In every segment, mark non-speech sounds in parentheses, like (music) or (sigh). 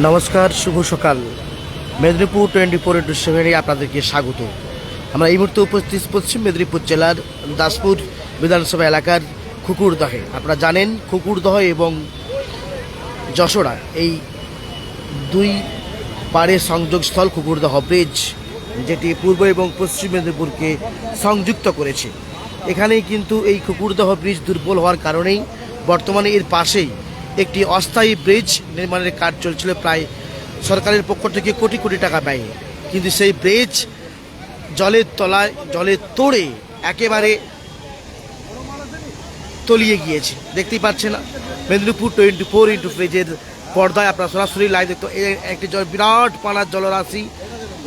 নমস্কার, শুভ সকাল। Medinipur twenty four into সেভেনে আপনাদেরকে স্বাগত। আমরা এই মুহূর্তে উপস্থিত পশ্চিম মেদিনীপুর জেলার দাসপুর বিধানসভা এলাকার খুকুরদহে আপনারা জানেন খুকুরদহ এবং যশোরা এই দুই পাড়ের সংযোগস্থল কুকুরদহ ব্রিজ, যেটি পূর্ব এবং পশ্চিম মেদিনীপুরকে সংযুক্ত করেছে। এখানেই কিন্তু এই কুকুরদহ ব্রিজ দুর্বল হওয়ার কারণেই বর্তমানে এর পাশেই একটি অস্থায়ী ব্রিজ নির্মাণের কাজ চলছিল প্রায় সরকারের পক্ষ থেকে কোটি কোটি টাকা ব্যয়ে। কিন্তু সেই ব্রিজ জলের তলায়, জলের তোড়ে একেবারে তলিয়ে গিয়েছে। দেখতেই পাচ্ছেন, মেদিনীপুর টোয়েন্টি ফোর ইন্টু ফ্রিজের পর্দায় আপনারা সরাসরি লাইভ দেখতে একটি জল বিরাট পানার জলরাশি,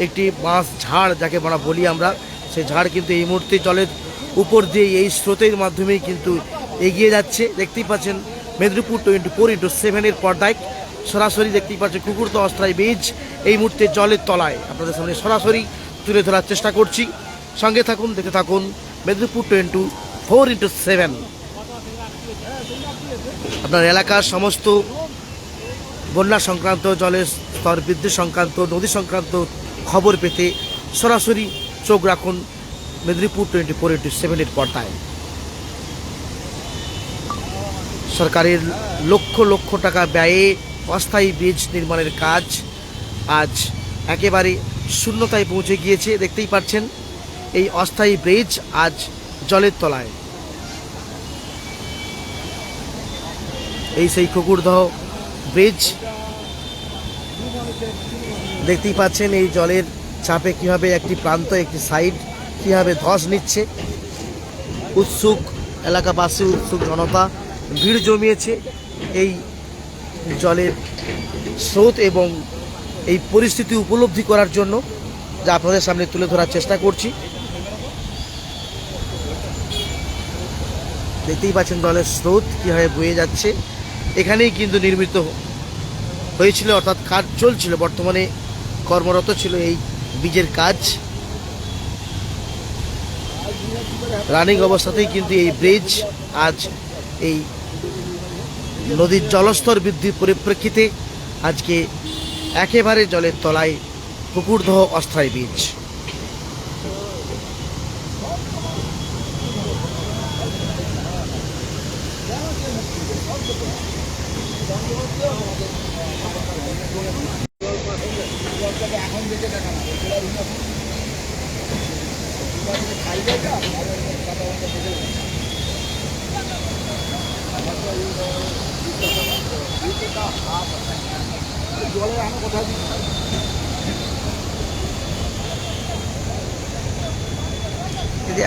একটি বাঁশ ঝাড়, যাকে আমরা বলি আমরা। সেই ঝাড় কিন্তু এই মুহূর্তে জলের উপর দিয়ে এই স্রোতের মাধ্যমেই কিন্তু এগিয়ে যাচ্ছে। দেখতেই পাচ্ছেন মেদিনীপুর টোয়েন্টি ফোর ইন্টু সেভেনের পর্দায়। সরাসরি দেখতেই পাচ্ছেন কুকুর তো অস্থায়ী বীজ। এই মুহূর্তে জলের তলায়। আপনাদের সামনে সরাসরি তুলে ধরার চেষ্টা করছি। সঙ্গে থাকুন দেখে থাকুন Medinipur twenty four into seven. আপনার এলাকার সমস্ত বন্যা সংক্রান্ত, জলের স্তর বৃদ্ধি সংক্রান্ত, নদী সংক্রান্ত খবর পেতে সরাসরি চোখ রাখুন মেদিনীপুর টোয়েন্টি ফোর ইন্টু সেভেনের পর্দায়। সরকারের লক্ষ লক্ষ টাকা ব্যয়ে অস্থায়ী ব্রিজ নির্মাণের কাজ আজ একেবারে শূন্যতায় পৌঁছে গিয়েছে। দেখতেই পাচ্ছেন, এই অস্থায়ী ব্রিজ আজ জলের তলায়। এই সেই কুকুরদহ ব্রিজ, দেখতেই পাচ্ছেন এই জলের চাপে কীভাবে একটি প্রান্ত, একটি সাইড কীভাবে ধস নিচ্ছে। উৎসুক এলাকাবাসী, উৎসুক জনতা ভিড় জমিয়েছে এই জলের স্রোত এবং এই পরিস্থিতি উপলব্ধি করার জন্য যা আপনাদের সামনে তুলে ধরার চেষ্টা করছি। দেখতেই পাচ্ছেন জলের স্রোত কীভাবে বয়ে যাচ্ছে। এখানেই কিন্তু নির্মিত হয়েছিল অর্থাৎ কাজ চলছিল, বর্তমানে কর্মরত ছিল এই বীজের কাজ। রানিং অবস্থাতেই কিন্তু এই ব্রিজ আজ এই নদীর জলস্তর বৃদ্ধির পরিপ্রেক্ষিতে আজকে একেবারে জলের তলায় পুকুরদহ অস্থায়ী বীজ।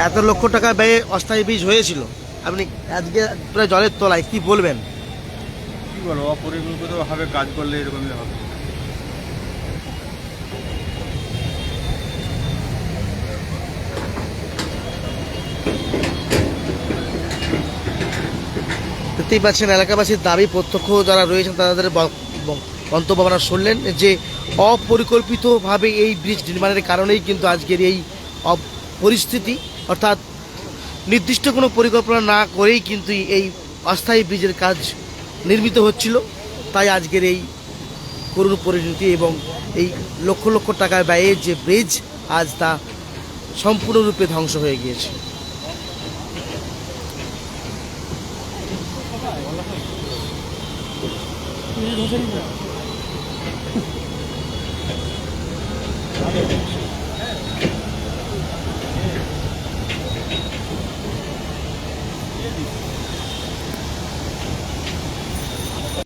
এত লক্ষ টাকা ব্যয়ে অস্থায়ী বীজ হয়েছিল, আপনি আজকে প্রায় জলের তলায় কি বলবেন? কি বলব, অপরিকল্পিতভাবে কাজ করলে এরকমই হবে। দেখতেই পাচ্ছেন, এলাকাবাসীর দাবি প্রত্যক্ষ যারা রয়েছেন তাদের মন্তব্য আপনারা শুনলেন যে অপরিকল্পিতভাবে এই ব্রিজ নির্মাণের কারণেই কিন্তু আজকের এই পরিস্থিতি। অর্থাৎ নির্দিষ্ট কোনো পরিকল্পনা না করেই কিন্তু এই অস্থায়ী ব্রিজের কাজ নির্মিত হচ্ছিল। তাই আজকের এই করুণ পরিণতি এবং এই লক্ষ লক্ষ টাকা ব্যয়ে যে ব্রিজ, আজ তা সম্পূর্ণরূপে ধ্বংস হয়ে গিয়েছে। 이게 동생이야. (laughs)